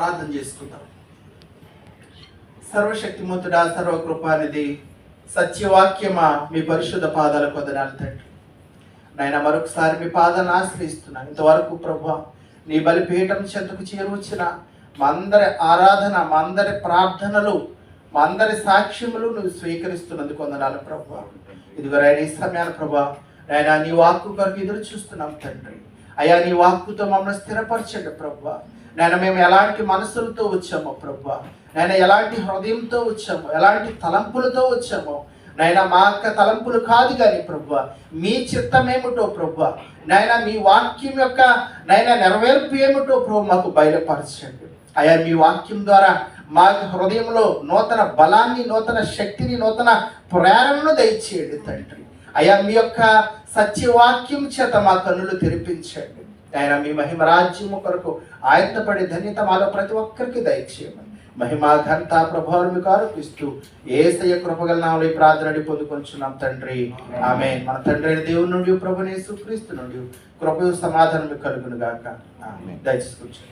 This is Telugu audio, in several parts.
ప్రార్థన చేసుకుందాం సర్వశక్తిమంతుడా సర్వకృపానిది సత్యవాక్యమా మీ పరిశుద్ధ పాదాల కొదనాలు తండ్రి. నాయన మరొకసారి మీ పాదాలను ఆశ్రయిస్తున్నాను ఇంతవరకు ప్రభు నీ బలిపీఠం చెంతకు చేరువచ్చిన మా అందరి ఆరాధన మా అందరి ప్రార్థనలు మా అందరి సాక్ష్యములు నువ్వు స్వీకరిస్తున్నందుకు వందనాలు ప్రభు ఇదిగో రాయన ఈ సమయాన ప్రభా నాయన నీ వాక్కు కొరకు ఎదురు చూస్తున్నాం తండ్రి. అయ్యా నీ వాక్కుతో మమ్మల్ని స్థిరపరచండి ప్రభు నేను మేము ఎలాంటి మనసులతో వచ్చామో ప్రభు. నేను ఎలాంటి హృదయంతో వచ్చామో ఎలాంటి తలంపులతో వచ్చామో. నాయన మా యొక్క తలంపులు కాదు కానీ ప్రభు మీ చిత్తమేమిటో ప్రభు. నాయన మీ వాక్యం యొక్క నాయన నెరవేర్పు ఏమిటో ప్రభు మాకు బయలుపరచండి. అయా మీ వాక్యం ద్వారా మా హృదయంలో నూతన బలాన్ని నూతన శక్తిని నూతన ప్రేరణను దయచేయండి తండ్రి. అయా మీ యొక్క సత్యవాక్యం చేత మా కన్నులు తెరిపించండి. ఆయన మీ మహిమ రాజ్యము కొరకు ఆయత్తపడి ధన్యత మాలో ప్రతి ఒక్కరికి దయచేయమని. మహిమ ఘనత ప్రభావం మీకు ఆరోపిస్తూ ఏసయ్య కృపగల నామలో ఈ ప్రార్థనని పొందుకొంచున్నాం తండ్రి. ఆమె మన తండ్రి అయిన దేవుని నుండి ప్రభుని సుక్రీస్తు నుండి కృపయు సమాధానం మీకు కలుగును గాక. ఆమె దయచేసి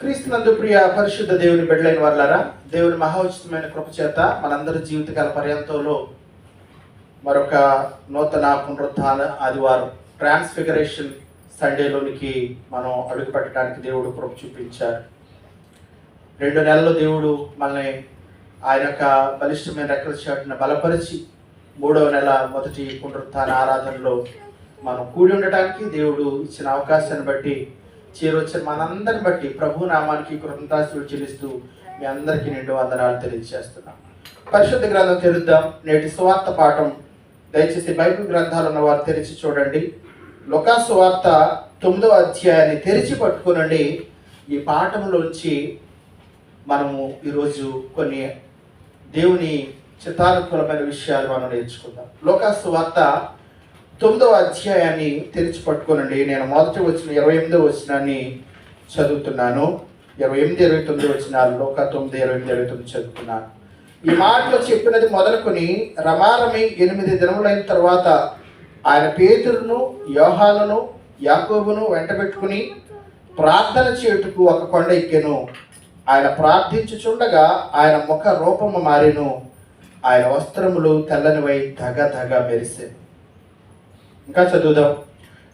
క్రీస్తునందు ప్రియ పరిశుద్ధ దేవుని బిడ్డలైన వాళ్ళారా దేవుని మహోచితమైన కృప చేత మనందరి జీవితకాల పర్యంతంలో మరొక నూతన పునరుత్థాన ఆదివారం ట్రాన్స్ఫిగరేషన్ సండేలోనికి మనం అడుగు పెట్టడానికి దేవుడు కృప చూపించారు. రెండు నెలలు దేవుడు మనల్ని ఆయన యొక్క బలిష్టమైన రెక్కల చాటును బలపరిచి మూడవ నెల మొదటి పునరుత్థాన ఆరాధనలో మనం కూడి ఉండటానికి దేవుడు ఇచ్చిన అవకాశాన్ని బట్టి చేరొచ్చిన మనందరిని బట్టి ప్రభు నామానికి కృతజ్ఞతాస్తులు చెల్లిస్తూ మీ అందరికీ నిండు వందనాలు తెలియజేస్తున్నాం. పరిశుద్ధ గ్రంథం తెరుద్దాం. నేటి స్వార్థ పాఠం దయచేసి బైబిల్ గ్రంథాలు ఉన్న వారు తెరిచి చూడండి. లొకాసు వార్త తొమ్మిదవ అధ్యాయాన్ని తెరిచి పట్టుకునండి. ఈ పాఠంలోంచి మనము ఈరోజు కొన్ని దేవుని చిత్తానుకూలమైన విషయాలు మనం నేర్చుకుందాం. లోకాసు వార్త తొమ్మిదవ అధ్యాయాన్ని తెరిచి పట్టుకోనండి. నేను మొదటి వచ్చిన ఇరవై ఎనిమిదో వచనాన్ని చదువుతున్నాను. ఇరవై ఎనిమిది ఇరవై తొమ్మిది వచ్చినాలు లోక తొమ్మిది ఇరవై ఎనిమిది ఇరవై తొమ్మిది చదువుతున్నాను. ఈ మాటలు చెప్పినది మొదలుకొని రమారమి ఎనిమిది దినములైన తర్వాత ఆయన పేతురును యోహాలను యాకోబును వెంటబెట్టుకుని ప్రార్థన చేయుటకు ఒక కొండ ఎక్కెను. ఆయన ప్రార్థించుచుండగా ఆయన ముఖ రూపము మారెను. ఆయన వస్త్రములు తెల్లనివై ధగ ధగ మెరిసే ఇంకా చదువుదాం.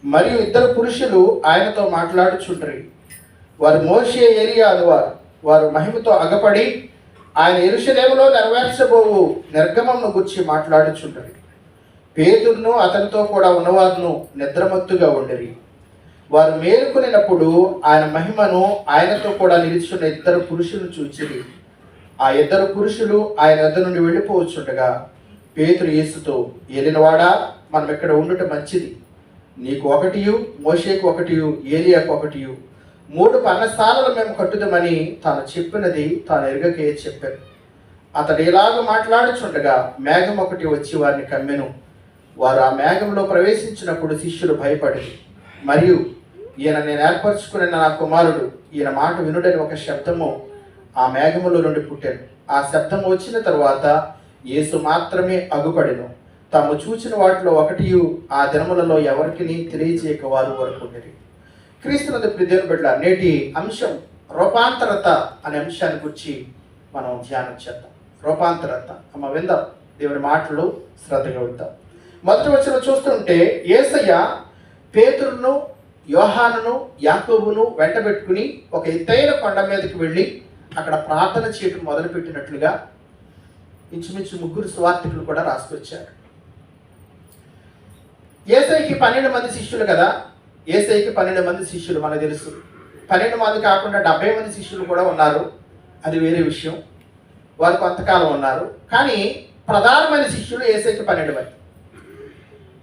మరియు ఇద్దరు పురుషులు ఆయనతో మాట్లాడుచుండ్రి. వారు మోషే ఏరియా వారు. వారు మహిమతో అగపడి ఆయన ఇరుషలేములో నెరవేర్చబోవు నిర్గమంను గుర్చి మాట్లాడుచుండ్రి పేతురును అతనితో కూడా ఉన్నవారును నిద్రమత్తుగా ఉండరి వారు మేలుకొనినప్పుడు ఆయన మహిమను ఆయనతో కూడా నిలుచున్న ఇద్దరు పురుషులను చూచిరి ఆ ఇద్దరు పురుషులు ఆయన వద్ద నుండి వెళ్ళిపోవచ్చుండగా పేతురు యేసుతో ఏలినవాడా మనం ఇక్కడ ఉండటం మంచిది. నీకు ఒకటియు మోషేకు ఒకటియు ఏలియాకు ఒకటియు మూడు పన్నస్థానాలు మేము కట్టుదామని తాను చెప్పినది తాను ఎరుగకే చెప్పాను. అతడు ఇలాగ మాట్లాడుచుండగా మేఘం ఒకటి వచ్చి వారిని కమ్మెను. వారు ఆ మేఘంలో ప్రవేశించినప్పుడు శిష్యులు భయపడి మరియు ఈయన నేను ఏర్పరచుకున్న నా కుమారుడు ఈయన మాట వినుడని ఒక శబ్దము ఆ మేఘములో నుండి పుట్టాను. ఆ శబ్దం వచ్చిన తరువాత యేసు మాత్రమే అగుపడెను. తాము చూచిన వాటిలో ఒకటి ఆ దినములలో ఎవరికి తెలియజేయక వారు వరకు ఉండేది క్రీస్తునందు దేవుని బిడ్డ నేటి అంశం రూపాంతరత అనే అంశాన్ని గురించి మనం ధ్యానం చేద్దాం. రూపాంతరత. అమ్మ విందాం. దేవుని మాటలు శ్రద్ధగా విందాం. మొదటి వచ్చిన చూస్తుంటే ఏసయ్య పేతురును యోహానును యాకోబును వెంటబెట్టుకుని ఒక ఎత్తైన కొండ మీదకి వెళ్ళి అక్కడ ప్రార్థన చేయటం మొదలుపెట్టినట్లుగా ఇంచుమించు ముగ్గురు సువార్థికులు కూడా రాసుకొచ్చారు. ఏసైకి పన్నెండు మంది శిష్యులు కదా. ఏసైకి పన్నెండు మంది శిష్యులు మనకు తెలుసు. పన్నెండు మంది కాకుండా డెబ్బై మంది శిష్యులు కూడా ఉన్నారు. అది వేరే విషయం. వారు కొంతకాలం ఉన్నారు. కానీ ప్రధానమైన శిష్యులు ఏసైకి పన్నెండు మంది.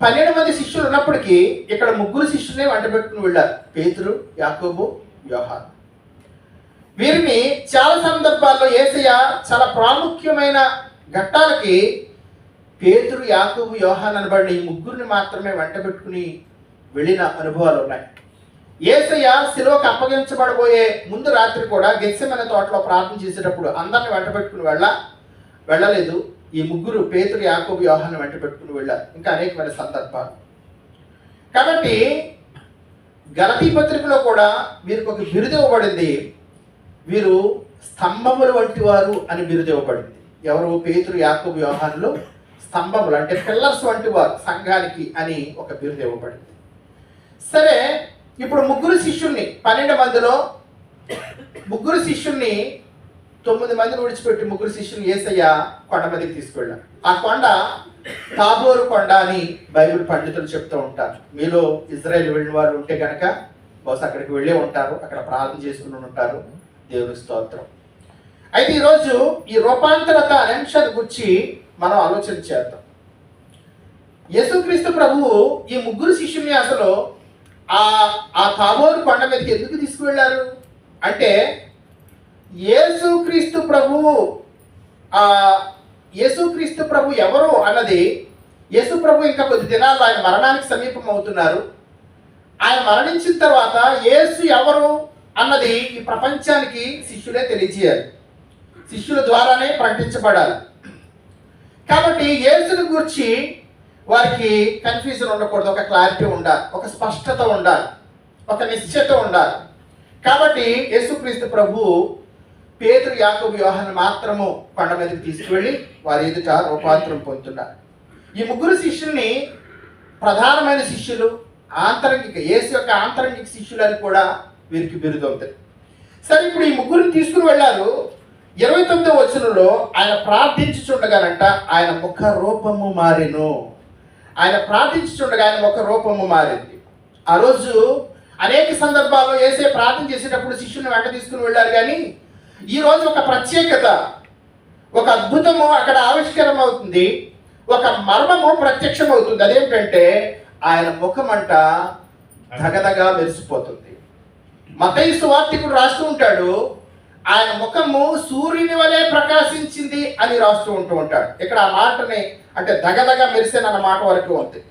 పన్నెండు మంది శిష్యులు ఉన్నప్పటికీ ఇక్కడ ముగ్గురు శిష్యులే వంట పెట్టుకుని వెళ్ళారు. పేతురు యాకోబు యోహాన్. వీరిని చాలా సందర్భాల్లో ఏసయ్య చాలా ప్రాముఖ్యమైన ఘట్టాలకి పేతురు యాకోబు యోహాన్ అనబడిన ఈ ముగ్గురిని మాత్రమే వెంట పెట్టుకుని వెళ్ళిన అనుభవాలు ఉన్నాయి. ఏసయ్య శిలోకి అప్పగించబడబోయే ముందు రాత్రి కూడా గెస్సెమనే తోటలో ప్రార్థన చేసేటప్పుడు అందరిని వెంట పెట్టుకుని వెళ్ళ వెళ్ళలేదు. ఈ ముగ్గురు పేతురు యాకోబు వ్యూహాన్ని వెంట పెట్టుకుని వెళ్ళారు ఇంకా అనేకమైన సందర్భాలు. కాబట్టి గలతీ పత్రికలో కూడా వీరికి ఒక బిరుదు ఇవ్వబడింది. వీరు స్తంభములు వంటి వారు అని బిరుదు ఇవ్వబడింది. ఎవరు? పేతురు యాకోబు వ్యూహాన్లు స్తంభములు అంటే పిల్లర్స్ వంటి వారు సంఘానికి అని ఒక బిరుదు ఇవ్వబడింది. సరే ఇప్పుడు ముగ్గురు శిష్యుల్ని పన్నెండు మందిలో ముగ్గురు శిష్యుల్ని తొమ్మిది మందిని విడిచిపెట్టి ముగ్గురు శిష్యులు ఏసయ్య కొండ మీదకి తీసుకెళ్ళారు ఆ కొండ తాబోరు కొండ అని బైబిల్ పండితులు చెప్తూ ఉంటారు. మీలో ఇజ్రాయెల్ వెళ్ళిన వారు ఉంటే కనుక బహుశా అక్కడికి వెళ్ళే ఉంటారు అక్కడ ప్రార్థన చేసుకుని ఉంటారు. దేవుని స్తోత్రం. అయితే ఈరోజు ఈ రూపాంతరత అనే గురించి మనం ఆలోచన చేద్దాం. యేసుక్రీస్తు ప్రభువు ఈ ముగ్గురు శిష్యుని అసలు ఆ ఆ తాబోరు కొండ మీదకి ఎందుకు తీసుకువెళ్ళారు? అంటే యేసుక్రీస్తు ప్రభు ఆ యేసుక్రీస్తు ప్రభు ఎవరు అన్నది యేసు ప్రభు ఇంకా కొద్ది దినాల్లో ఆయన మరణానికి సమీపం అవుతున్నారు ఆయన మరణించిన తర్వాత యేసు ఎవరు అన్నది ఈ ప్రపంచానికి శిష్యులే తెలియజేయాలి. శిష్యుల ద్వారానే ప్రకటించబడాలి. కాబట్టి యేసుని గురించి వారికి కన్ఫ్యూజన్ ఉండకూడదు ఒక క్లారిటీ ఉండాలి ఒక స్పష్టత ఉండాలి ఒక నిశ్చయత ఉండాలి. కాబట్టి యేసుక్రీస్తు ప్రభు పేదరు యాకోబు వ్యూహాన్ని మాత్రము కొండ మీదకి తీసుకువెళ్ళి వారి ఎదుట రూపాంతరం పొందుతున్నారు. ఈ ముగ్గురు శిష్యుల్ని ప్రధానమైన శిష్యులు ఆంతరంగిక యేసు యొక్క ఆంతరంగిక శిష్యులు అని కూడా వీరికి బిరుదు సరే ఇప్పుడు ఈ ముగ్గురిని తీసుకుని వెళ్ళారు. ఇరవై తొమ్మిదో వచనంలో ఆయన ప్రార్థించుచుండగానంట ఆయన ముఖ రూపము మారెను. ఆయన ప్రార్థించుండగా ఆయన ఒక రూపము మారింది. ఆ రోజు అనేక సందర్భాల్లో వేసే ప్రార్థన చేసేటప్పుడు శిష్యుని వెంట తీసుకుని వెళ్ళారు కానీ ఈరోజు ఒక ప్రత్యేకత ఒక అద్భుతము అక్కడ ఆవిష్కరం అవుతుంది ఒక మర్మము ప్రత్యక్షం అవుతుంది అదేంటంటే ఆయన ముఖం అంట ధగధగా మెరిసిపోతుంది. మతయి వార్తికుడు రాస్తూ ఉంటాడు ఆయన ముఖము సూర్యుని వలె ప్రకాశించింది అని రాస్తూ ఉంటూ ఉంటాడు. ఇక్కడ ఆ మాటని అంటే దగదగ మెరిసిన మాట వరకు ఉంది.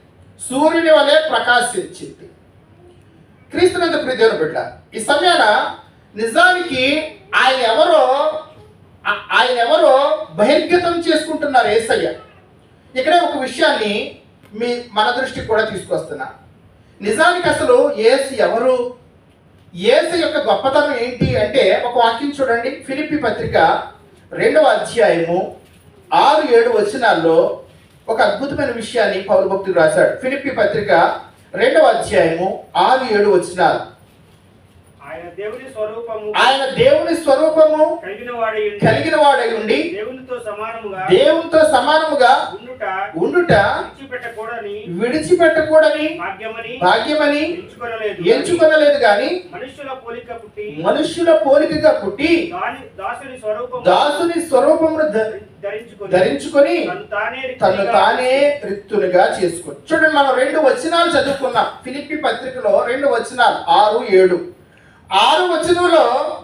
సూర్యుని వలె ప్రకాశించింది. క్రీస్తునంత ప్రిదేవుడు బిడ్డ ఈ సమయాన నిజానికి ఆయన ఎవరో ఆయన ఎవరో బహిర్గతం చేసుకుంటున్నారు ఏసయ్య. ఇక్కడే ఒక విషయాన్ని మీ మన దృష్టికి కూడా తీసుకొస్తున్నా. నిజానికి అసలు ఏసు ఎవరు? ఏసు యొక్క గొప్పతనం ఏంటి అంటే ఒక వాక్యం చూడండి. ఫిలిపి పత్రిక రెండవ అధ్యాయము ఆరు ఏడు వచనాల్లో ఒక అద్భుతమైన విషయాన్ని పౌరు భక్తులు రాశాడు ఫిలిపి పత్రిక రెండవ అధ్యాయము ఆరు ఏడు వచనాలు. ఆయన దేవుని స్వరూపము ఆయన దేవుని స్వరూపము కలిగిన వాడై ఉండి దేవునితో సమానముగా దేవునితో సమానముగా ఉండుట విడిచిపెట్టకూడని విడిచిపెట్టకూడని భాగ్యమని భాగ్యమని ఎంచుకొనలేదు. గాని మనుషుల పోలిక పుట్టి మనుష్యుల పోలికగా పుట్టి దాసుని స్వరూపము దాసుని స్వరూపమును ధరించుకొని తను తానే రిక్తునిగా చేసుకుని చూడండి మనం రెండు వచనాలు చదువుకున్నాం. ఫిలిప్పి పత్రికలో రెండు వచనాలు ఆరు ఏడు. ఆరు వచనంలో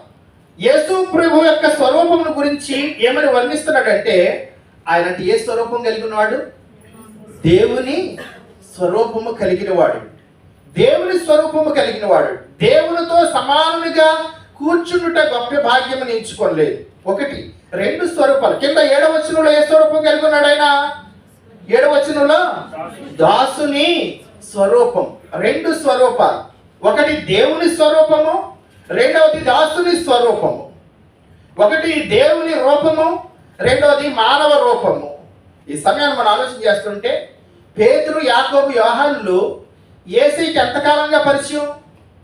యేసు ప్రభు యొక్క స్వరూపమును గురించి ఏమని వర్ణిస్తున్నాడంటే ఆయన ఏ స్వరూపం కలిగిన వాడు దేవుని స్వరూపము కలిగిన వాడు దేవుని స్వరూపము కలిగిన వాడు దేవునితో సమానునిగా కూర్చుండుట గొప్ప భాగ్యం ఎంచుకోలేదు. ఒకటి రెండు స్వరూపాలు. కింద ఏడవచనంలో ఏ స్వరూపం కలిగి ఉన్నాడు ఆయన ఏడవచనంలో దాసుని స్వరూపం. రెండు స్వరూపాలు. ఒకటి దేవుని స్వరూపము. రెండవది దాసుని స్వరూపము. ఒకటి దేవుని రూపము రెండవది మానవ రూపము. ఈ సమయాన్ని మనం ఆలోచన చేస్తుంటే పేతురు యాకోబు వ్యవహారులు ఏసైకి ఎంతకాలంగా పరిచయం?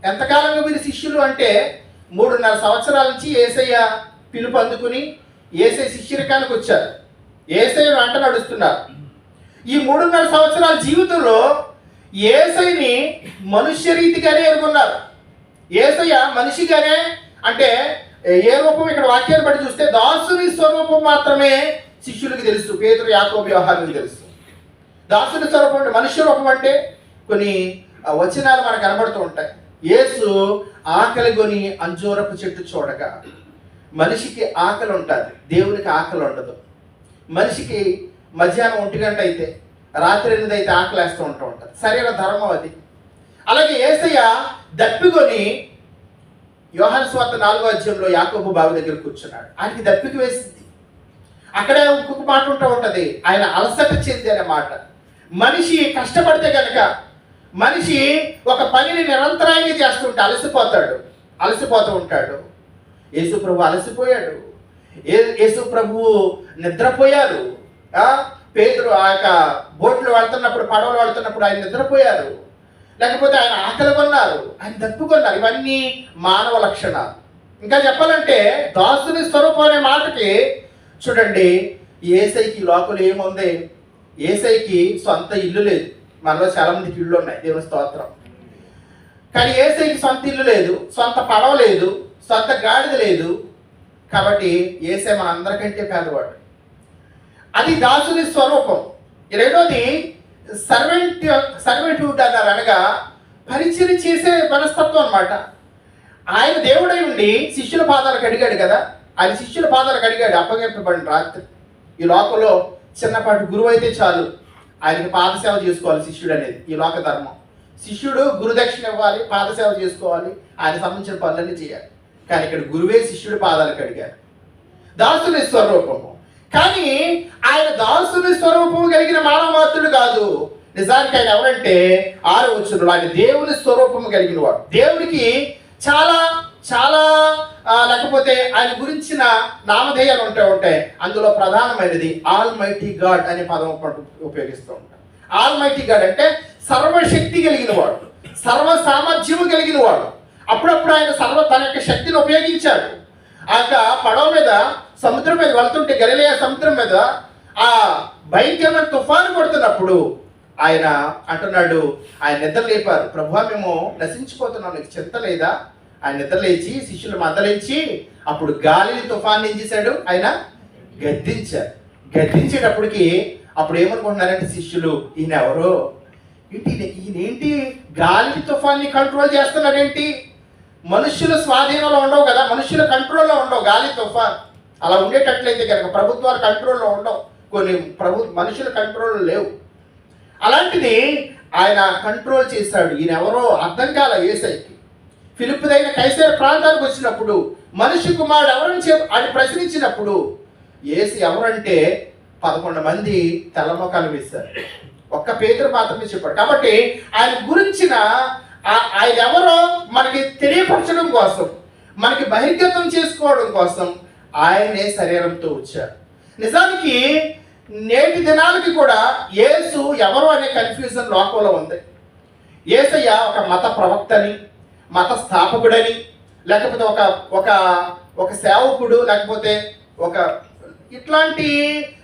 ఎంతకాలంగా వీరి శిష్యులు అంటే మూడున్నర సంవత్సరాల నుంచి ఏసయ్య పిలుపు అందుకుని ఏసై శిష్యరికానికి వచ్చారు. ఏసై వెంట నడుస్తున్నారు. ఈ మూడున్నర సంవత్సరాల జీవితంలో ఏసైని మనుష్య రీతిగానే ఎరుగున్నారు. ఏసయ్య మనిషిగానే అంటే ఏ రూపం ఇక్కడ వాక్యాన్ని బట్టి చూస్తే దాసుని స్వరూపం మాత్రమే శిష్యులకి తెలుసు పేదరు యాకోబు వ్యవహారానికి తెలుసు. దాసుని స్వరూపం అంటే మనుష్య రూపం అంటే కొన్ని వచనాలు మనకు కనబడుతూ ఉంటాయి. యేసు ఆకలి కొని అంజూరపు చెట్టు చూడగా మనిషికి ఆకలి ఉంటుంది దేవునికి ఆకలి ఉండదు. మనిషికి మధ్యాహ్నం ఒంటి గంట అయితే రాత్రి ఎనిమిది అయితే ఆకలి వేస్తూ ఉంటూ ఉంటుంది. శరీర ధర్మం అది. అలాగే ఏసయ్య దప్పికొని యోహాన్ స్వార్థ నాలుగో అధ్యాయంలో యాకోబు బావి దగ్గర కూర్చున్నాడు. ఆయనకి దప్పిక వేసింది. అక్కడే ఇంకొక మాట ఉంటూ ఉంటుంది. ఆయన అలసట చెంది అనే మాట. మనిషి కష్టపడితే కనుక మనిషి ఒక పనిని నిరంతరాయంగా చేస్తుంటే అలసిపోతాడు. అలసిపోతూ ఉంటాడు. యేసు ప్రభు అలసిపోయాడు. ఏ- యేసు ప్రభువు నిద్రపోయారు పేదలు పేదరు ఆ యొక్క బోట్లు వెళ్తున్నప్పుడు పడవలు వెళ్తున్నప్పుడు ఆయన నిద్రపోయారు. లేకపోతే ఆయన ఆకలి కొన్నారు ఆయన దప్పుకొన్నారు ఇవన్నీ మానవ లక్షణాలు. ఇంకా చెప్పాలంటే దాసుని స్వరూపం అనే మాటకి చూడండి ఏసైకి లోపల ఏముంది? ఏసైకి సొంత ఇల్లు లేదు. మనలో చాలా మందికి ఇళ్ళు ఉన్నాయి. దేవుని స్తోత్రం. కానీ ఏసైకి సొంత ఇల్లు లేదు సొంత పడవ లేదు సొంత గాడిద లేదు. కాబట్టి ఏసై మన అందరికంటే పేదవాడు. అది దాసుని స్వరూపం. రెండోది సర్వెంట్ సర్వెంట్హుడ్ అన్నారు అనగా పరిచయం చేసే మనస్తత్వం అన్నమాట. ఆయన దేవుడై ఉండి శిష్యుల పాదాలు కడిగాడు కదా. ఆయన శిష్యుల పాదాలు కడిగాడు అప్పగింపబడిన రాత్రి. ఈ లోకంలో చిన్నపాటి గురువు అయితే చాలు. ఆయనకి పాదసేవ చేసుకోవాలి శిష్యుడు అనేది ఈ లోక ధర్మం. శిష్యుడు గురుదక్షిణ ఇవ్వాలి పాదసేవ చేసుకోవాలి ఆయన సంబంధించిన పనులన్నీ చేయాలి. కానీ ఇక్కడ గురువే శిష్యుడి పాదాలు అడిగారు దాసుని స్వరూపము. కానీ ఆయన దాసుని స్వరూపము కలిగిన మానవమాత్రుడు కాదు. నిజానికి ఆయన ఎవరంటే ఆరు వచ్చుడు ఆయన దేవుని స్వరూపము కలిగిన వాడు దేవుడికి చాలా చాలా లేకపోతే ఆయన గురించిన నామధేయాలు ఉంటాయి ఉంటాయి. అందులో ప్రధానమైనది ఆల్ మైటీ గాడ్ అనే పదం ఉపయోగిస్తూ ఉంటాం ఆల్ మైటీ గాడ్ అంటే సర్వశక్తి కలిగిన వాడు సర్వ సామర్థ్యము కలిగిన వాడు అప్పుడప్పుడు ఆయన సర్వ తన యొక్క శక్తిని ఉపయోగించాడు. ఆ యొక్క పడవ మీద సముద్రం మీద వెళ్తుంటే గలిలయ సముద్రం మీద ఆ భయంకరమైన తుఫాను కొడుతున్నప్పుడు ఆయన అంటున్నాడు ఆయన నిద్ర లేపారు. ప్రభు మేము నశించిపోతున్నాం. నీకు చింత లేదా? ఆయన నిద్ర లేచి శిష్యులు మందలించి అప్పుడు గాలిని తుఫాన్ని ఏం చేశాడు? ఆయన గద్దించారు. గద్దించేటప్పటికి అప్పుడు ఏమనుకుంటున్నారంటే శిష్యులు ఈయన ఎవరు? ఏంటి ఈయన- ఈయన గాలిని తుఫాన్ని కంట్రోల్ చేస్తున్నాడేంటి? మనుషుల స్వాధీనంలో ఉండవు కదా. మనుషుల కంట్రోల్లో ఉండవు. గాలి తుఫాన్ అలా ఉండేటట్లయితే కనుక ప్రభుత్వాలు కంట్రోల్లో ఉండవు. కొన్ని ప్రభు మనుషుల కంట్రోల్ లేవు. అలాంటిది ఆయన కంట్రోల్ చేశాడు. ఈయన ఎవరో అర్థం కాల ఏసైకి. ఫిలిప్పుదైన కైసర ప్రాంతానికి వచ్చినప్పుడు మనిషి కుమారుడు ఎవరని చెప్ అని ప్రశ్నించినప్పుడు ఏసు ఎవరంటే పదకొండు మంది తలమొకాలు వేశారు. ఒక్క పేదరు మాత్రమే చెప్పాడు. కాబట్టి ఆయన గురించిన ఆయన ఎవరో మనకి తెలియపరచడం కోసం మనకి బహిర్గతం చేసుకోవడం కోసం ఆయనే శరీరంతో వచ్చారు నిజానికి నేటి దినాలకి కూడా యేసు ఎవరు అనే కన్ఫ్యూజన్ లోకంలో ఉంది. ఏసయ్య ఒక మత ప్రవక్తని మత స్థాపకుడని లేకపోతే ఒక ఒక ఒక సేవకుడు లేకపోతే ఒక ఇట్లాంటి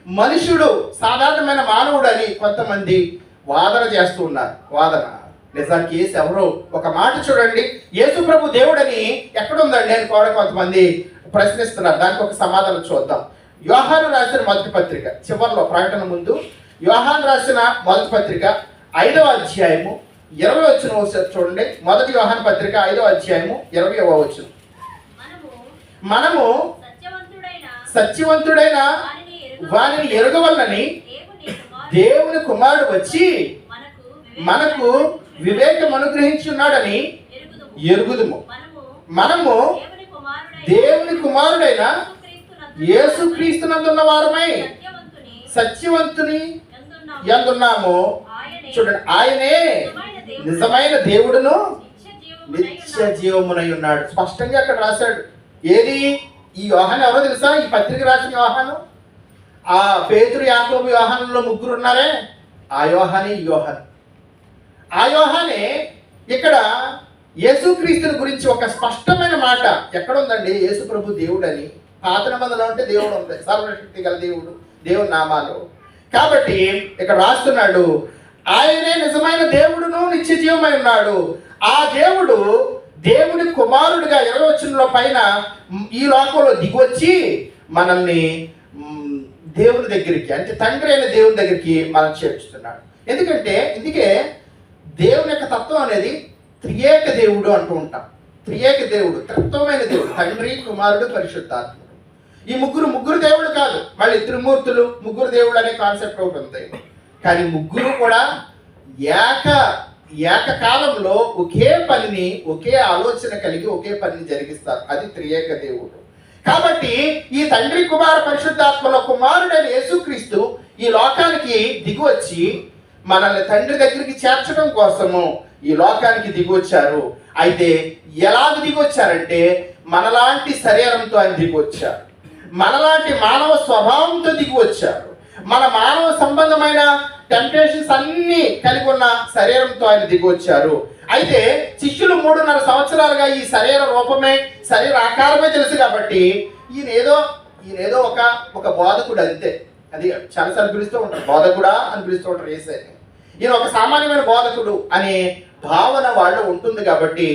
మనుషుడు సాధారణమైన మానవుడు అని కొంతమంది వాదన చేస్తూ ఉన్నారు. వాదన. నిజానికి ఏసు ఎవరు? ఒక మాట చూడండి. యేసు ప్రభు దేవుడని ఎక్కడుందండి అని కూడా కొంతమంది ప్రశ్నిస్తున్నారు. దానికి ఒక సమాధానం చూద్దాం. యోహాను రాసిన మొదటి పత్రిక చివరిలో ప్రకటన ముందు యోహాను రాసిన మొదటి పత్రిక ఐదవ అధ్యాయము ఇరవై వచ్చిన ఒకసారి చూడండి మొదటి యోహాను పత్రిక ఐదవ అధ్యాయము ఇరవై వచ్చిన మనము సత్యవంతుడైన సత్యవంతుడైన వానిని ఎరుగ- వానిని ఎరుగవలనని దేవుని కుమారుడు వచ్చి మనకు వివేకం అనుగ్రహించున్నాడని ఎరుగుదుము. మనము దేవుని కుమారుడైన యేసుక్రీస్తునందున్న వారమై సత్యవంతుని. ఎందున్నాము? చూడండి ఆయనే నిజమైన దేవుడు, నిజమైన దేవుడును నిత్య జీవమునై ఉన్నాడు. స్పష్టంగా అక్కడ రాశాడు. ఏది? ఈ యోహాన్ ఎవరో తెలుసా? ఈ పత్రిక రాసిన యోహాను? ఆ పేతురు యాకోబు యోహానులో ముగ్గురు ఉన్నారే? ఆ యోహానే ఈ యోహాన్. ఆ యోహానే ఇక్కడ యేసుక్రీస్తుని గురించి ఒక స్పష్టమైన మాట ఎక్కడ ఉందండి యేసు ప్రభు దేవుడని పాత నిబంధనలో అంటే దేవుడు ఉంది. సర్వశక్తి గల దేవుడు దేవుని నామాలు. కాబట్టి ఇక్కడ రాస్తున్నాడు ఆయనే నిజమైన దేవుడును నిత్య జీవమై ఉన్నాడు. ఆ దేవుడు దేవుని కుమారుడిగా ఇరవై పైన ఈ లోకంలో దిగొచ్చి మనల్ని దేవుడి దేవుని దగ్గరికి అంటే తండ్రి అయిన దేవుని దగ్గరికి మనం చేర్చుతున్నాడు. ఎందుకంటే ఇందుకే దేవుని యొక్క తత్వం అనేది త్రియేక దేవుడు అంటూ ఉంటాం. త్రియేక దేవుడు తత్వమైన దేవుడు తండ్రి కుమారుడు పరిశుద్ధాత్మ. ఈ ముగ్గురు ముగ్గురు దేవుడు కాదు. మళ్ళీ త్రిమూర్తులు ముగ్గురు దేవుడు అనే కాన్సెప్ట్ ఒకటి ఉంది కానీ ముగ్గురు కూడా ఏక ఏకకాలంలో ఒకే పనిని ఒకే ఆలోచన కలిగి ఒకే పనిని జరిగిస్తారు. అది త్రియేక దేవుడు. కాబట్టి ఈ తండ్రి కుమార పరిశుద్ధాత్మలో కుమారుడైన యేసుక్రీస్తు ఈ లోకానికి దిగువచ్చి మనల్ని తండ్రి దగ్గరికి చేర్చడం కోసము ఈ లోకానికి దిగొచ్చారు అయితే ఎలాగ దిగొచ్చారంటే మనలాంటి శరీరంతో ఆయన దిగొచ్చారు మనలాంటి మానవ స్వభావంతో దిగి వచ్చారు మన మానవ సంబంధమైన టెంప్టేషన్స్ అన్నీ కలిగి ఉన్న శరీరంతో ఆయన దిగి వచ్చారు అయితే శిష్యులు మూడున్నర సంవత్సరాలుగా ఈ శరీర రూపమే శరీర ఆకారమే తెలుసు కాబట్టి ఈయన ఏదో ఈయన ఏదో ఒక ఒక బోధకుడు అంతే. అది చాలాసార్లు పిలుస్తూ ఉంటారు. బోధకుడా అని పిలుస్తూ ఉంటారు ఏసే ఈయన ఒక సామాన్యమైన బోధకుడు అనే భావన వాళ్ళు ఉంటుంది కాబట్టి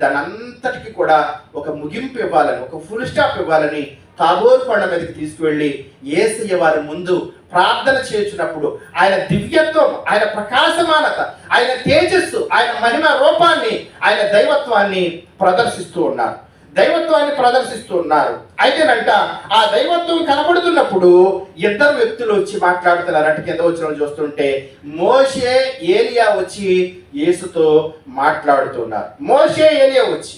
దాని అంతటికి కూడా ఒక ముగింపు ఇవ్వాలని ఒక ఫుల్ స్టాప్ ఇవ్వాలని తాబోరు కొండ మీదకి తీసుకువెళ్ళి ఏసయ్య వారి ముందు ప్రార్థన చేసినప్పుడు ఆయన దివ్యత్వం ఆయన ప్రకాశమానత ఆయన తేజస్సు ఆయన మహిమ రూపాన్ని ఆయన దైవత్వాన్ని ప్రదర్శిస్తూ ఉన్నారు. దైవత్వాన్ని ప్రదర్శిస్తూ ఉన్నారు. అయితేనంట ఆ దైవత్వం కనబడుతున్నప్పుడు ఇద్దరు వ్యక్తులు వచ్చి మాట్లాడుతున్నారంట కింద వచ్చిన చూస్తుంటే మోషే ఏలియా వచ్చి యేసుతో మాట్లాడుతున్నారు. మోషే ఏలియా వచ్చి.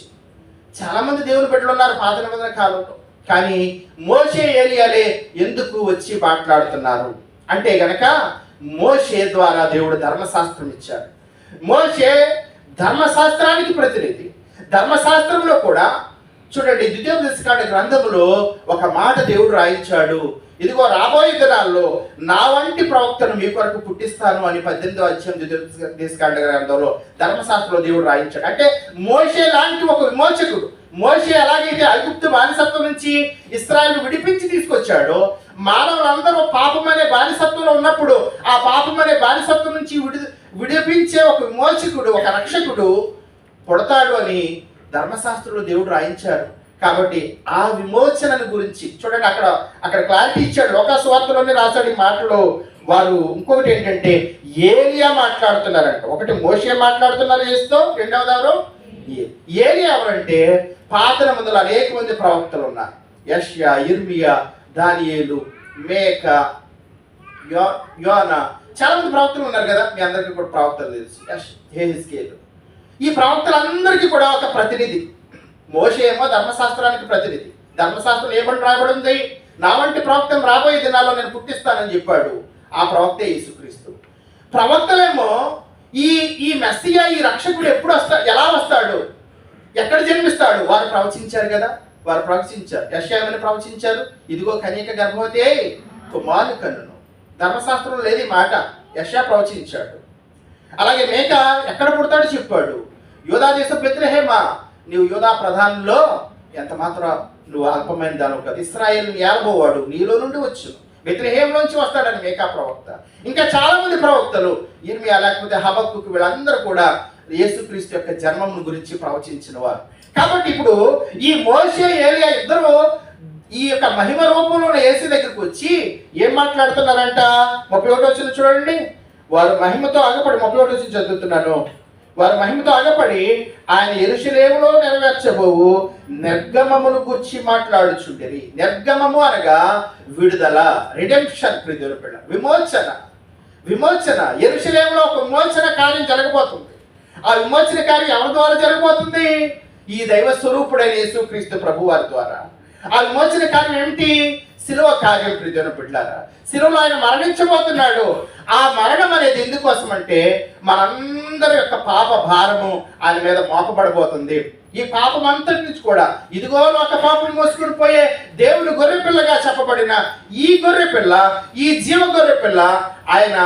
చాలా మంది దేవుని బిడ్డలు ఉన్నారు పాత నిబంధన కాలంలో. కానీ మోషే ఏలియాలే ఎందుకు వచ్చి మాట్లాడుతున్నారు? అంటే గనక మోషే ద్వారా దేవుడు ధర్మశాస్త్రం ఇచ్చాడు. మోషే ధర్మశాస్త్రానికి ప్రతినిధి. ధర్మశాస్త్రంలో కూడా చూడండి ద్వితీయోపదేశకాండ గ్రంథంలో ఒక మాట దేవుడు రాయించాడు. ఇదిగో రాబోయే దినాల్లో నా వంటి ప్రవక్తను మీ కొరకు పుట్టిస్తాను అని పద్దెనిమిదో అధ్యాయం ద్వితీయోపదేశకాండ గ్రంథంలో ధర్మశాస్త్రంలో దేవుడు రాయించాడు. అంటే మోషే లాంటి ఒక విమోచకుడు మోషే ఎలాగైతే ఐగుప్తు బానిసత్వం నుంచి ఇస్రాయల్ విడిపించి తీసుకొచ్చాడో మానవులందరూ పాపం అనే బానిసత్వంలో ఉన్నప్పుడు ఆ పాపం అనే బానిసత్వం నుంచి విడి విడిపించే ఒక విమోచకుడు ఒక రక్షకుడు పుడతాడు అని ధర్మశాస్త్రంలో దేవుడు రాయించారు. కాబట్టి ఆ విమోచనను గురించి చూడండి అక్కడ అక్కడ క్లారిటీ ఇచ్చాడు. లోకాసువార్తలోనే రాశాడు ఈ మాటలో. వారు ఇంకొకటి ఏంటంటే ఏలియా మాట్లాడుతున్నారంట. ఒకటి మోషే మాట్లాడుతున్నారు చేస్తూ రెండవది ఎవరు ఏ- ఎవరంటే పాత మందులు అనేక మంది ప్రవక్తలు ఉన్నారు. యష్యా ఇర్మియా దానియేలు మేక యో- యోన. చాలా మంది ప్రవక్తలు ఉన్నారు కదా మీ అందరికీ కూడా ప్రవక్తలు తెలుసు. యష్ హేహిస్కేలు ఈ ప్రవక్తలందరికీ కూడా ఒక ప్రతినిధి. మోషే ఏమో ధర్మశాస్త్రానికి ప్రతినిధి. ధర్మశాస్త్రం ఏమని రాబడింది నా వంటి ప్రవక్తను రాబోయే దినాల్లో నేను పుట్టిస్తానని చెప్పాడు ఆ ప్రవక్తే యేసుక్రీస్తు. ప్రవక్తలేమో ఈ ఈ మెస్సియా ఈ రక్షకుడు ఎప్పుడు వస్తా ఎలా వస్తాడు? ఎక్కడ జన్మిస్తాడు? వారు ప్రవచించారు కదా. వారు ప్రవచించారు. యశాయమని ప్రవచించారు. ఇదిగో కన్యక గర్భవతి అయి కుమారుని కన్నును. ధర్మశాస్త్రం లేదు మాట. యశా ప్రవచించాడు. అలాగే మేక ఎక్కడ పుడతాడో చెప్పాడు. యోధా దేశ బెత్లెహేమా? నీవు యోధా ప్రధానంలో ఎంత మాత్రం నువ్వు అల్పమైన దాని కాదు. ఇస్రాయేల్ ఏలబోవాడు నీలో నుండి వచ్చు నుంచి వస్తాడని మేకా ప్రవక్త. ఇంకా చాలా మంది ప్రవక్తలు ఇర్మియా లేకపోతే హబక్కు వీళ్ళందరూ కూడా యేసుక్రీస్తు యొక్క జన్మం గురించి ప్రవచించిన వారు. కాబట్టి ఇప్పుడు ఈ మోసే ఏలియా ఇద్దరు ఈ యొక్క మహిమ రూపంలో ఉన్న యేసు దగ్గరికి వచ్చి ఏం మాట్లాడుతున్నారంట? ముప్పై ఒకటి వచ్చిన చూడండి. వారు మహిమతో ఆగపడి ముప్పై ఒకటి వచ్చి చదువుతున్నాను. వారు మహిమతో ఆగపడి ఆయన ఎరుశలేములో నెరవేర్చబోవు నిర్గమమును గురించి మాట్లాడుచుండేది నిర్గమము అనగా విడుదల రిడెంప్షన్ ప్రియుల పిల్ల విమోచన. విమోచన. ఎరుశలేములో ఒక విమోచన కార్యం జరగబోతుంది. ఆ విమోచన కార్యం ఎవరి ద్వారా జరగబోతుంది? ఈ దైవ స్వరూపుడైన యేసుక్రీస్తు ప్రభు వారి ద్వారా. ఆ విమోచన కార్యం ఏమిటి? శిలువ కార్యం ప్రియుల బిడ్డారా శిలువలో ఆయన మరణించబోతున్నాడు. ఆ మరణం అనేది ఎందుకోసం అంటే మనందరి యొక్క పాప భారము ఆయన మీద మోపబడబోతుంది. ఈ పాపం అంతటి నుంచి కూడా ఇదిగో ఒక పాపం మోసుకుని పోయే దేవుడు గొర్రె పిల్లగా చెప్పబడిన ఈ గొర్రె పిల్ల ఈ జీవ గొర్రె పిల్ల ఆయన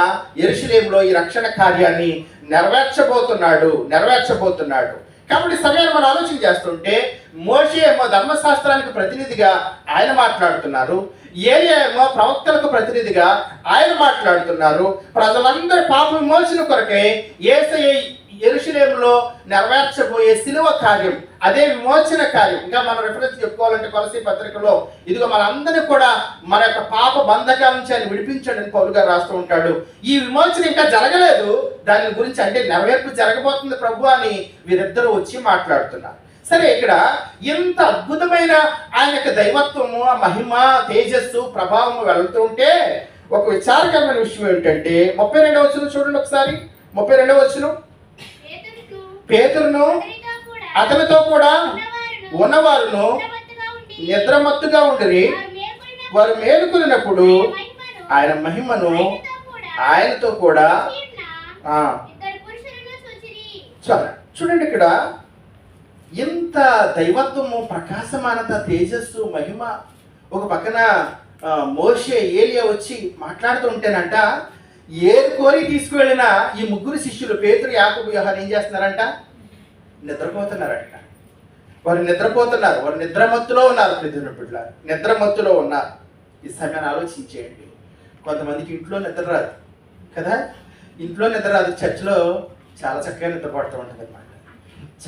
ఎరుషలేములో ఈ రక్షణ కార్యాన్ని నెరవేర్చబోతున్నాడు నెరవేర్చబోతున్నాడు. కాబట్టి సమయాన్ని మనం ఆలోచన చేస్తుంటే మోషే ఏమో ధర్మశాస్త్రానికి ప్రతినిధిగా ఆయన మాట్లాడుతున్నారు ఏలియా ఏమో ప్రవక్తలకు ప్రతినిధిగా ఆయన మాట్లాడుతున్నారు. ప్రజలందరి పాప విమోచన కొరకై ఏసఐ ఎరుషులేములో నెరవేర్చబోయే సిలువ కార్యం అదే విమోచన కార్యం. ఇంకా మనం రిఫరెన్స్ చెప్పుకోవాలంటే కొలసి పత్రికలో ఇదిగో మనందరినీ కూడా మన యొక్క పాప బంధకాల నుంచి ఆయన విడిపించాడు అని పౌలు గారు రాస్తూ ఉంటాడు. ఈ విమోచన ఇంకా జరగలేదు. దాని గురించి అంటే నెరవేర్పు జరగబోతుంది ప్రభు అని వీరిద్దరూ వచ్చి మాట్లాడుతున్నారు. సరే ఇక్కడ ఎంత అద్భుతమైన ఆయన యొక్క దైవత్వము ఆ మహిమ తేజస్సు ప్రభావము వెళుతుంటే ఒక విచారకరమైన విషయం ఏంటంటే ముప్పై రెండవ వచ్చిన చూడండి ఒకసారి. ముప్పై రెండవ వచ్చిన పేదలను అతనితో కూడా ఉన్నవారును నిద్రమత్తుగా ఉండి వారు మేలుకున్నప్పుడు ఆయన మహిమను ఆయనతో కూడా చాలా చూడండి ఇక్కడ. ఇంత దైవత్వము ప్రకాశమానత తేజస్సు మహిమ. ఒక పక్కన మోషే ఏలియా వచ్చి మాట్లాడుతూ ఉంటేనంట ఏ కోరి తీసుకువెళ్ళిన ఈ ముగ్గురు శిష్యులు పేతురు యాకబు యోహాన్ ఏం చేస్తున్నారంట? నిద్రపోతున్నారంట. వారు నిద్రపోతున్నారు. వారు నిద్రమత్తులో ఉన్నారు ప్రతిదిన నిద్రమత్తులో ఉన్నారు. ఈ సమయాన్ని ఆలోచించేయండి. కొంతమందికి ఇంట్లో నిద్ర రాదు. కదా? ఇంట్లో నిద్ర రాదు. చర్చిలో చాలా చక్కగా నిద్రపడుతూ ఉంటుంది అనమాట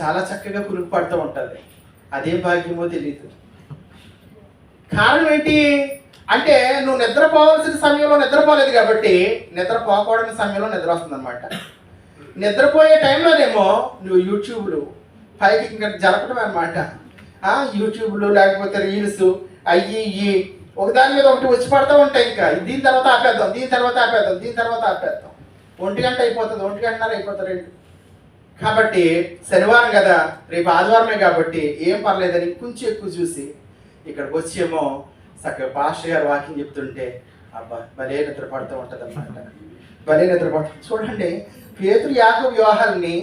చాలా చక్కగా కురుకు పడుతూ ఉంటుంది. అదే భాగ్యమో తెలియదు కారణం ఏంటి? అంటే నువ్వు నిద్రపోవాల్సిన సమయంలో నిద్రపోలేదు కాబట్టి నిద్రపోకూడని సమయంలో నిద్ర వస్తుంది అనమాట నిద్రపోయే టైంలోనేమో నువ్వు యూట్యూబ్లు పైకి ఇంకా జరపడం అనమాట యూట్యూబ్లు లేకపోతే రీల్స్ అయ్యి ఇవి ఒకదాని మీద ఒకటి వచ్చి పడుతూ ఉంటాయి ఇంకా. దీని తర్వాత ఆపేద్దాం దీని తర్వాత ఆపేద్దాం దీని తర్వాత ఆపేద్దాం. ఒంటి గంట అయిపోతుంది ఒంటి గంటన్నర అయిపోతుంది రెండు. కాబట్టి శనివారం కదా రేపు ఆదివారమే కాబట్టి ఏం పర్లేదని కొంచెం ఎక్కువ చూసి ఇక్కడికి వచ్చేమో చక్కగా పాస్టర్ గారు వాకింగ్ చెప్తుంటే అబ్బా భలే నిద్రపడుతూ ఉంటదన్నమాట. ఉంటుంది భలే నిద్రపడుతుంది చూడండి పేతురు యాకబు వ్యూహాల్ని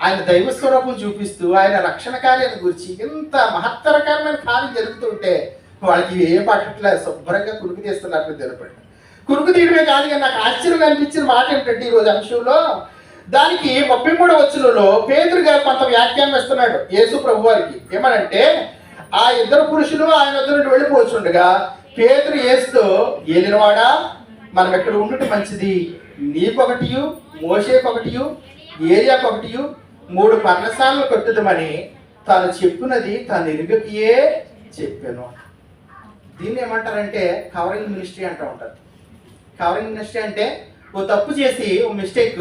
ఆయన దైవ స్వరూపం చూపిస్తూ ఆయన రక్షణ కార్యాన్ని గురించి ఇంత మహత్తరకరమైన కార్యం జరుగుతుంటే వాళ్ళకి ఏ పట్టట్లే శుభ్రంగా కురుకు తీస్తున్నట్లు తెలపండి. కురుకు తీయడమే కాదు కానీ నాకు ఆశ్చర్యం అనిపించిన మాట ఏంటంటే ఈరోజు అంశంలో దానికి ముప్పై మూడో వచ్చులలో పేదరు గారు కొంత వ్యాఖ్యానం ఇస్తున్నాడు. యేసు ప్రభు వారికి ఏమనంటే ఆ ఇద్దరు పురుషులు ఆయన ఇద్దరు నుండి వెళ్ళిపోతుండగా పేదరు యేసుతో ఏలినవాడా మనం ఎక్కడ ఉండటం మంచిది? నీకొకటి మోసేకొకటి ఏరియాకొకటి మూడు పర్ణశాలలు కట్టుదమని తాను చెప్పినది తాను ఎరుగకియే చెప్పాను. దీన్ని ఏమంటారంటే కవరింగ్ మినిస్ట్రీ అంటూ ఉంటారు. కవరింగ్ మినిస్ట్రీ అంటే ఓ తప్పు చేసి ఓ మిస్టేక్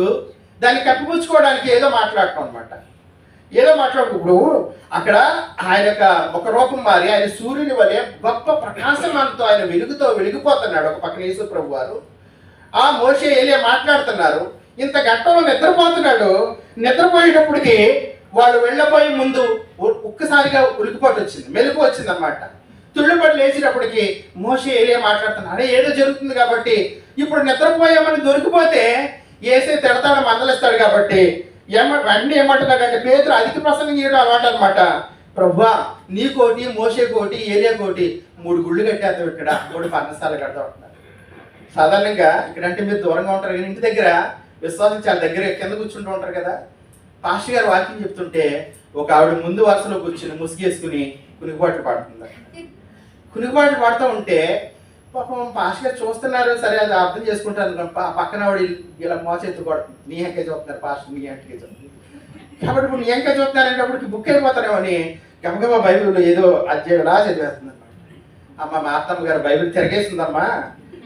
దాన్ని కప్పిపుచ్చుకోవడానికి ఏదో మాట్లాడటం అనమాట ఏదో మాట్లాడుకుప్పుడు అక్కడ ఆయన యొక్క ఒక రూపం మారి ఆయన సూర్యుని వలె గొప్ప ప్రకాశమానంతో ఆయన వెలుగుతో వెలిగిపోతున్నాడు ఒక పక్కన యేసు ప్రభు వారు. ఆ మోషే ఏలియా మాట్లాడుతున్నారు. ఇంత గంటలో నిద్రపోతున్నాడు. నిద్రపోయేటప్పటికి వాళ్ళు వెళ్ళబోయే ముందు ఒక్కసారిగా ఉలికిపోటు వచ్చింది. మెలుపు వచ్చింది అనమాట తుళ్ళుపడి లేచినప్పటికి మోషే ఏలియా మాట్లాడుతున్నాడు అరే ఏదో జరుగుతుంది కాబట్టి ఇప్పుడు నిద్రపోయామని దొరికిపోతే ఏసే తిడతాడు మందలిస్తాడు కాబట్టి ఏమ అన్ని ఏమంటున్నాడంటే పేదలు అధిక ప్రసంగం చేయడం అలవాటు అనమాట ప్రభువా నీ కోటి మోసే కోటి ఏరియా కోటి మూడు గుళ్ళు కట్టేద్దాం ఇక్కడ మూడు పర్ణశాల కడతాం అంటున్నారు సాధారణంగా ఇక్కడంటే మీరు దూరంగా ఉంటారు కానీ ఇంటి దగ్గర విశ్వాసం చాలా దగ్గర కింద కూర్చుంటూ ఉంటారు కదా. పాస్టర్ గారు వాక్యం చెప్తుంటే ఒక ఆవిడ ముందు వరుసలో కూర్చుని ముసుగేసుకుని కునిగిపాట్లు పాడుతుంది కునిగిపాట్లు పాడుతూ ఉంటే పాపం పాస్టర్ చూస్తున్నారు సరే అది అర్థం చేసుకుంటారు పక్కన వాడి ఇలా మోచెత్తు నీ ఎంకే చూస్తున్నారు పాస్టర్ నీ ఎంకే చూస్తున్నారు. కాబట్టి ఇప్పుడు నీ ఎంకే చూస్తున్నారంటే అప్పుడు బుక్ అయిపోతారేమో అని గమగమ బైబిల్లో ఏదో అధ్యయలా చదివేస్తుంది అనమాట అమ్మ మా అత్తమ్మ గారు బైబిల్ తిరగేస్తుందమ్మా.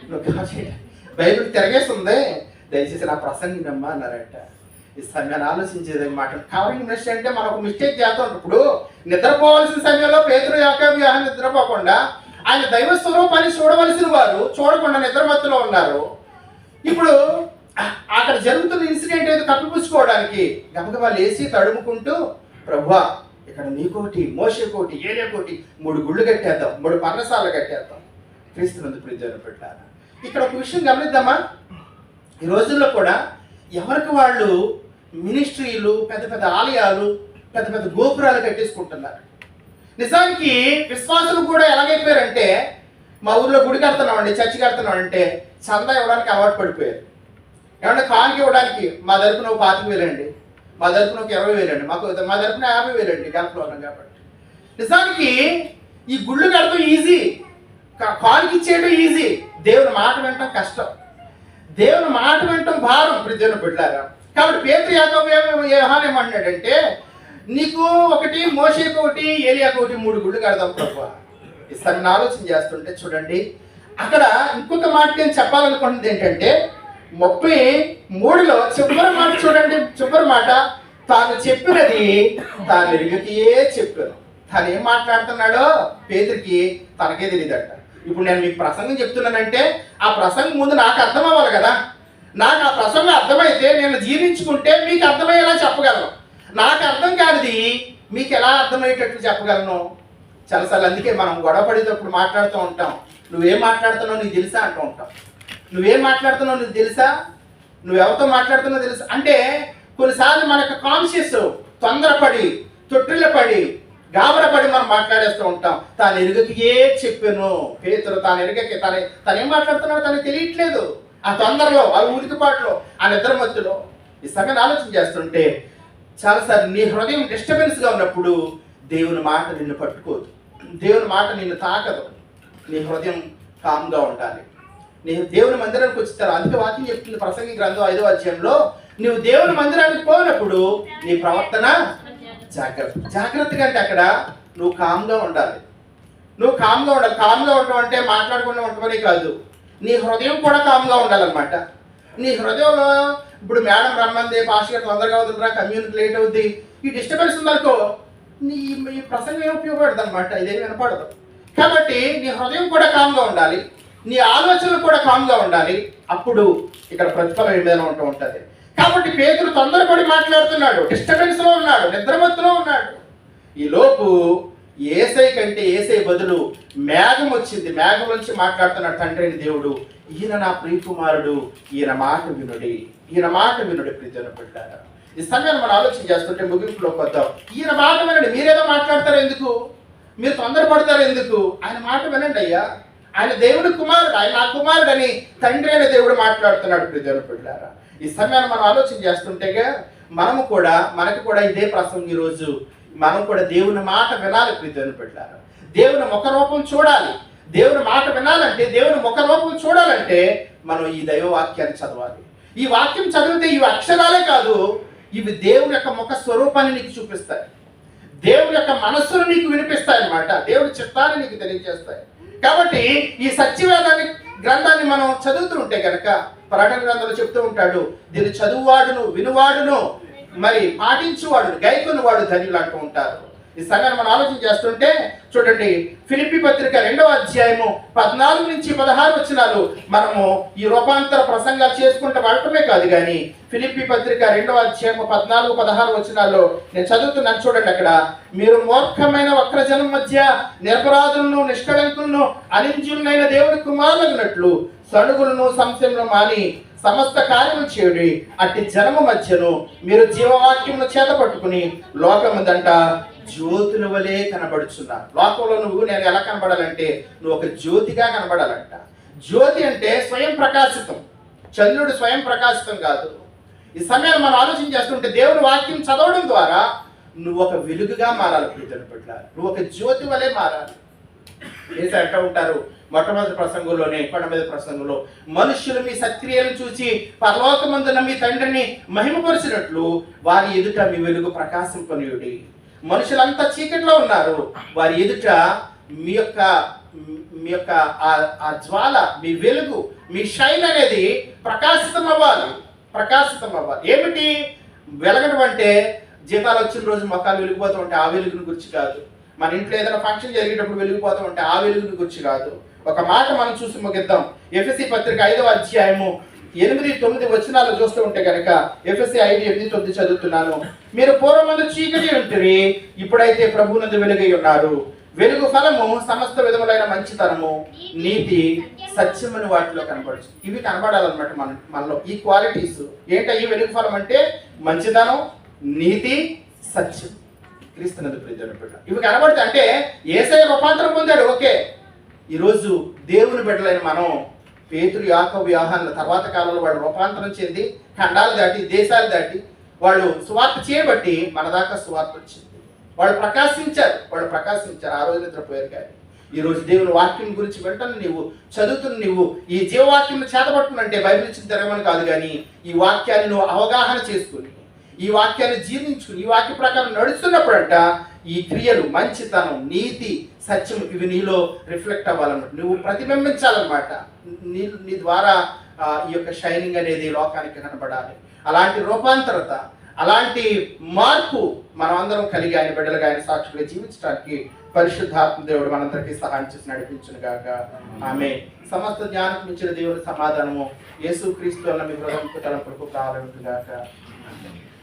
నువ్వు బైబిల్ తిరగేస్తుంది. దయచేసి నా ప్రసంగినమ్మా అన్నారంట. ఈ సమయాన్ని ఆలోచించేది మాట కవరింగ్ మిస్ అంటే మనకు మిస్టేక్ చేస్తాం ఇప్పుడు నిద్రపోవాల్సిన సమయంలో పేతురు యొక్క వ్యూహం నిద్రపోకుండా ఆయన దైవ స్వరూపాన్ని చూడవలసిన వారు చూడకుండా నిద్రమత్తులో ఉన్నారు. ఇప్పుడు అక్కడ జరుగుతున్న ఇన్సిడెంట్ ఏదో కప్పిపుచ్చుకోవడానికి గబగబా లేచి తడుముకుంటూ ప్రభువా ఇక్కడ నీకోటి మోసకోటి ఏరియా కోటి మూడు గుళ్ళు కట్టేద్దాం మూడు పర్ణశాలలు కట్టేద్దాం. క్రీస్తునందు ప్రియులు పెట్టారు? ఇక్కడ ఒక విషయం గమనిద్దామా? ఈ రోజుల్లో కూడా ఎవరికి వాళ్ళు మినిస్ట్రీలు పెద్ద పెద్ద ఆలయాలు పెద్ద పెద్ద గోపురాలు కట్టేసుకుంటున్నారు. నిజానికి విశ్వాసులు కూడా ఎలాగైపోయారంటే మా ఊర్లో గుడి కడుతున్నామండి చర్చి కడుతున్నామంటే చందా ఇవ్వడానికి అలవాటు పడిపోయారు. ఏమంటే కానుక ఇవ్వడానికి మా తరపున ఒక పాతిక వేలండి. మా తరపున ఒక ఇరవై వేలండి. మాకు మా తరపున యాభై వేలండి గల్ఫ్లో ఉన్నాం కాబట్టి. నిజానికి ఈ గుళ్ళు కడతాం ఈజీ. కానుక ఇచ్చేయడం ఈజీ. దేవుని మాట వినటం కష్టం. దేవుని మాట వినటం భారం. ప్రతి బిడ్డారా కాబట్టి పేరు యాకబు యోహాన్ ఏమన్నాడంటే నీకు ఒకటి మోషేకి ఒకటి ఏలియాకి ఒకటి మూడు గుళ్ళు కడదాం ప్రభు. ఈసారి ఆలోచన చేస్తుంటే చూడండి. అక్కడ ఇంకొక మాట నేను చెప్పాలనుకుంటుంది ఏంటంటే ముప్పై మూడులో చివరి మాట చూడండి చివరి మాట తాను చెప్పినది తాను ఎరుగుతియే చెప్పాను. తాను ఏం మాట్లాడుతున్నాడో పేదరికి తనకే తెలియదట. ఇప్పుడు నేను మీకు ప్రసంగం చెప్తున్నానంటే ఆ ప్రసంగం ముందు నాకు అర్థం అవ్వాలి కదా. నాకు ఆ ప్రసంగం అర్థమైతే నేను జీవించుకుంటే మీకు అర్థమయ్యేలా చెప్పగలను. నాకు అర్థం కానిది మీకు ఎలా అర్థమయ్యేటట్లు చెప్పగలను? చాలాసార్లు అందుకే మనం గొడవ పడేటప్పుడు మాట్లాడుతూ ఉంటాం. నువ్వేం మాట్లాడుతున్నావు నీకు తెలుసా అంటూ ఉంటాం. నువ్వేం మాట్లాడుతున్నావు నీకు తెలుసా? నువ్వెవరితో మాట్లాడుతున్నావు తెలుసా? అంటే కొన్నిసార్లు మన యొక్క కాన్షియస్ తొందరపడి తొట్టిల్లపడి గాబరపడి మనం మాట్లాడేస్తూ ఉంటాం. తాను ఎరుగకి ఏ చెప్పాను. పేతురు తాను ఎరుగకి తన తనేం మాట్లాడుతున్నాడు తనకు తెలియట్లేదు. ఆ తొందరలో ఆ ఉరికిపాట్లో ఆ నిద్ర మధ్యలో ఈ సంగతి ఆలోచన చేస్తుంటే చాలాసార్లు నీ హృదయం డిస్టర్బెన్స్గా ఉన్నప్పుడు దేవుని మాట నిన్ను పట్టుకోదు. దేవుని మాట నిన్ను తాకదు. నీ హృదయం కామ్గా ఉండాలి. నీ దేవుని మందిరానికి వచ్చిస్తారు అందుకే వాక్యం చెప్తుంది ప్రసంగి గ్రంథం ఐదో అధ్యాయంలో నువ్వు దేవుని మందిరానికి పోయినప్పుడు నీ ప్రవర్తన జాగ్రత్త జాగ్రత్తగా అంటే అక్కడ నువ్వు కామ్గా ఉండాలి. నువ్వు కామ్గా ఉండాలి. కామ్గా ఉండడం అంటే మాట్లాడకుండా ఉండటమనే కాదు. నీ హృదయం కూడా కామ్గా ఉండాలన్నమాట. నీ హృదయంలో ఇప్పుడు మేడం రమ్మంది పాస్టర్ గారు తొందరగా అవుతుందిరా కమ్యూనిటీ లేట్ అవుద్ది. ఈ డిస్టర్బెన్స్ ఉందనుకో నీ ఈ ప్రసంగం ఏమి ఉపయోగపడదు అనమాట ఇదేం వినపడదు. కాబట్టి నీ హృదయం కూడా కామ్గా ఉండాలి. నీ ఆలోచనలు కూడా కామ్గా ఉండాలి. అప్పుడు ఇక్కడ ప్రతిఫలం ఏదైనా ఉంటూ ఉంటుంది. కాబట్టి పేదలు తొందరపడి మాట్లాడుతున్నాడు. డిస్టర్బెన్స్లో ఉన్నాడు. నిద్రమత్తులో ఉన్నాడు. ఈ లోపు ఏసై కంటే ఏసై బదులు మేఘం వచ్చింది. మేఘం నుంచి మాట్లాడుతున్నాడు తండ్రిని దేవుడు. ఈయన నా ప్రియకుమారుడు. ఈయన మాట వినుడి. ఈయన మాట వినుడి ప్రీతిని పెట్టారు ఈ సమయాన్ని మనం ఆలోచన చేస్తుంటే ముగింపులోకి వద్దాం ఈయన మాట వినండి. మీరేదో మాట్లాడతారు ఎందుకు? మీరు తొందరపడతారు ఎందుకు? ఆయన మాట వినండి అయ్యా. ఆయన దేవుడి కుమారుడు. ఆయన నా కుమారుడు అని తండ్రి అయిన దేవుడు మాట్లాడుతున్నాడు ప్రియదేవుని పెట్టారా ఈ సమయాన్ని మనం ఆలోచన చేస్తుంటేగా మనము కూడా మనకు కూడా ఇదే ప్రసంగం ఈరోజు. మనం కూడా దేవుని మాట వినాలి ప్రీతిని పెట్టారు దేవుని ముఖ రూపం చూడాలి. దేవుని మాట వినాలంటే దేవుని ముఖ రూపం చూడాలంటే మనం ఈ దైవ వాక్యాన్ని చదవాలి. ఈ వాక్యం చదివితే ఇవి అక్షరాలే కాదు ఇవి దేవుని యొక్క ముఖ స్వరూపాన్ని నీకు చూపిస్తాయి. దేవుని యొక్క మనస్సును నీకు వినిపిస్తాయి అన్నమాట. దేవుని చిత్తాన్ని నీకు తెలియజేస్తాయి. కాబట్టి ఈ సత్యవేదాన్ని గ్రంథాన్ని మనం చదువుతుంటే కనుక ప్రకటన గ్రంథంలో చెప్తూ ఉంటాడు దీన్ని చదువువాడును వినువాడును మరి పాటించువాడు గైకొనివాడు ధనియులు అంటూ ఉంటారు. ఈ సంఘాన్ని మనం ఆలోచన చేస్తుంటే చూడండి ఫిలిపి పత్రిక రెండవ అధ్యాయము పద్నాలుగు నుంచి పదహారు వచ్చినాలు మనము ఈ రూపాంతర ప్రసంగాలు చేసుకుంటూ వెళ్ళటమే కాదు కానీ ఫిలిపి పత్రిక రెండవ అధ్యాయము పద్నాలుగు పదహారు వచ్చినాల్లో నేను చదువుతున్నాను చూడండి అక్కడ మీరు మూర్ఖమైన వక్రజనం మధ్య నిరపరాధులను నిష్కళంకులను అనింజులనైన దేవుడి కుమారులగినట్లు సణుగులను సంశయంలో మాని సమస్త కార్యము చేయుడి. అట్టి జనము మధ్యను మీరు జీవవాక్యమును చేత పట్టుకుని లోకముదంట జ్యోతుల వలె కనబడుచున్నారు లోకంలో నువ్వు నేను ఎలా కనబడాలంటే నువ్వు ఒక జ్యోతిగా కనబడాలంట. జ్యోతి అంటే స్వయం ప్రకాశితం. చంద్రుడు స్వయం ప్రకాశితం కాదు. ఈ సమయాన్ని మనం ఆలోచన చేస్తుంటే దేవుని వాక్యం చదవడం ద్వారా నువ్వు ఒక వెలుగుగా మారాలి. ప్రీతిని పట్ల నువ్వు ఒక జ్యోతి వలె మారాలి. అంటూ ఉంటారు మొట్టమొదటి ప్రసంగంలోనే కొండ మీద ప్రసంగంలో మనుష్యులు మీ సత్క్రియలు చూసి పరలోకమందున మీ తండ్రిని మహిమపరిచినట్లు వారి ఎదుట మీ వెలుగు ప్రకాశింపనీయుడి మనుషులంతా చీకట్లో ఉన్నారు. వారి ఎదుట మీ యొక్క మీ యొక్క ఆ- ఆ జ్వాల మీ వెలుగు మీ షైన్ అనేది ప్రకాశితం అవ్వాలి ప్రకాశితం అవ్వాలి ఏమిటి? వెలగడం అంటే జీతాలు వచ్చిన రోజు మొక్కలు వెలిగిపోతూ ఉంటే ఆ వెలుగుని గురించి కాదు. మన ఇంట్లో ఏదైనా ఫంక్షన్ జరిగేటప్పుడు వెలిగిపోతూ ఉంటే ఆ వెలుగుని గురించి కాదు. ఒక మాట మనం చూసి ముగిద్దాం. ఎఫ్ఎస్సి పత్రిక ఐదవ అధ్యాయము ఎనిమిది తొమ్మిది వచనాలు చూస్తూ ఉంటే కనుక ఎఫ్ఎస్సి ఐదు ఎనిమిది తొమ్మిది చదువుతున్నాను. మీరు పూర్వమందు చీకటి ఉంటుంది ఇప్పుడైతే ప్రభునందు వెలుగై ఉన్నారు. వెలుగు ఫలము సమస్త విధములైన మంచితనము నీతి సత్యమని వాటిలో కనపడచ్చు ఇవి కనబడాలన్నమాట మన మనలో. ఈ క్వాలిటీస్ ఏంటో ఈ వెలుగు ఫలం అంటే? మంచితనం నీతి సత్యం. క్రీస్తు నది ఇవి కనబడితే అంటే ఏసై రూపాంతరం పొందాడు. ఓకే. ఈరోజు దేవుని బిడ్డలైన మనం పేతురు యాక వ్యూహాల తర్వాత కాలంలో వాళ్ళు రూపాంతరం చెంది ఖండాలు దాటి దేశాలు దాటి వాళ్ళు సువార్త చేయబట్టి మన దాకా సువార్త వచ్చింది. వాళ్ళు ప్రకాశించారు. వాళ్ళు ప్రకాశించారు. ఆ రోజు నిద్రపోయారు కానీ. ఈ రోజు దేవుని వాక్యం గురించి వెంటనే నీవు చదువుతున్న నీవు ఈ జీవవాక్యం చేతపట్టుకున్నంటే బైబిల్ నుంచి తిరగమని కాదు కానీ ఈ వాక్యాన్ని నువ్వు అవగాహన చేసుకుని ఈ వాక్యాన్ని జీర్ణించుకుని ఈ వాక్య ప్రకారం నడుస్తున్నప్పుడంట ఈ క్రియలు మంచితనం నీతి సత్యం ఇవి నీలో రిఫ్లెక్ట్ అవ్వాలన్నమాట. నువ్వు ప్రతిబింబించాలన్నమాట. నీ నీ ద్వారా ఈ యొక్క షైనింగ్ అనేది లోకానికి కనబడాలి. అలాంటి రూపాంతరత అలాంటి మార్పు మనం అందరం కలిగి ఆయన బిడ్డలుగా ఆయన సాక్షులుగా జీవించడానికి పరిశుద్ధాత్మ దేవుడు మనందరికీ సహాయం చేసి నడిపించును గాక. ఆమె. సమస్త జ్ఞానం మించిన దేవుని సమాధానము. యేసు క్రీస్తు అన్న మీ హృదయం తలంపులకు కావాలంటు గాక.